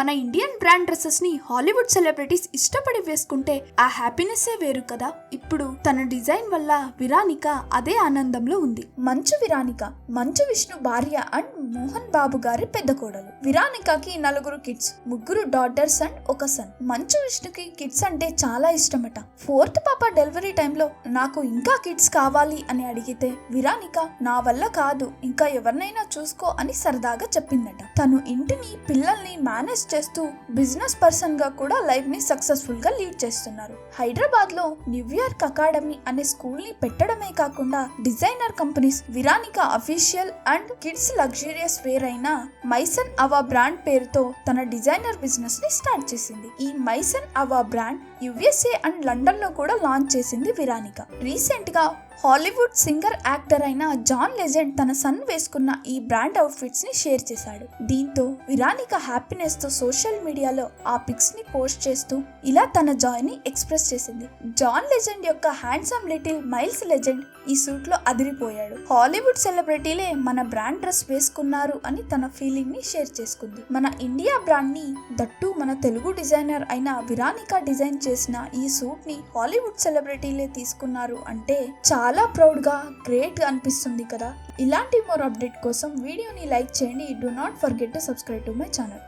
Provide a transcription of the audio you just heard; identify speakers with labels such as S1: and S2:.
S1: మన Indian brand డ్రెస్సెస్ని Hollywood celebrities ఇష్టపడి వేసుకుంటే ఆ హ్యాపీనెస్ వేరు కదా. ఇప్పుడు తన డిజైన్ వల్ల విరానిక అదే ఆనందంలో ఉంది.
S2: మంచు విరానిక మంచు విష్ణు భార్య అండ్ మోహన్ బాబు గారి పెద్ద కోడలు. విరానికకి నలుగురు కిడ్స్ ముగ్గురు డాటర్స్ అండ్ ఒక సన్ మంచు విష్ణుకి కిడ్స్ అంటే చాలా ఇష్టమట. ఫోర్త్ పాప డెలివరీ టైంలో నాకు ఇంకా కిడ్స్ కావాలి అని అడిగితే విరానిక నా వల్ల కాదు ఇంకా ఎవరినైనా చూసుకో అని సరదాగా చెప్పిందట. తను ఇంటిని పిల్లల్ని మేనేజ్ చేస్తూ బిజినెస్ పర్సన్గా కూడా లైఫ్ని సక్సెస్ఫుల్గా లీడ్ చేస్తున్నారు. హైదరాబాద్లో న్యూయార్క్ అకాడమీ అనే స్కూల్ని పెట్టడమే కాకుండా designer companies Viranica official and kids luxurious wear అయిన మైసన్ అవా బ్రాండ్ పేరుతో తన డిజైనర్ బిజినెస్ని స్టార్ట్ చేసింది. ఈ my son Ava brand USA and లండన్లో కూడా లాంచ్ చేసింది విరానిక. రీసెంట్గా హాలీవుడ్ సింగర్ యాక్టర్ అయిన జాన్ లెజెండ్ తన సన్ వేసుకున్న ఈ బ్రాండ్ అవుట్ఫిట్స్ని షేర్ చేశాడు. దీంతో విరానిక హ్యాపీనెస్తో సోషల్ మీడియాలో ఆ పిక్స్ని పోస్ట్ చేస్తూ ఇలా తన జాయ్ని ఎక్స్ప్రెస్ చేసింది. జాన్ లెజెండ్ యొక్క హ్యాండ్సమ్ లిటిల్ మైల్స్ లెజెండ్ ఈ సూట్లో అదిరిపోయాడు. హాలీవుడ్ సెలబ్రిటీలే మన బ్రాండ్ డ్రెస్ వేసుకున్నారు అని తన ఫీలింగ్ని షేర్ చేసుకుంది. మన ఇండియా బ్రాండ్ని దట్టు మన తెలుగు డిజైనర్ అయిన విరానిక డిజైన్ చేసిన ఈ సూట్ని హాలీవుడ్ సెలబ్రిటీలే తీసుకున్నారు అంటే చాలా ప్రౌడ్గా గ్రేట్గా అనిపిస్తుంది కదా. ఇలాంటి మోర్ అప్డేట్ కోసం వీడియోని లైక్ చేయండి. Do not forget to subscribe to my channel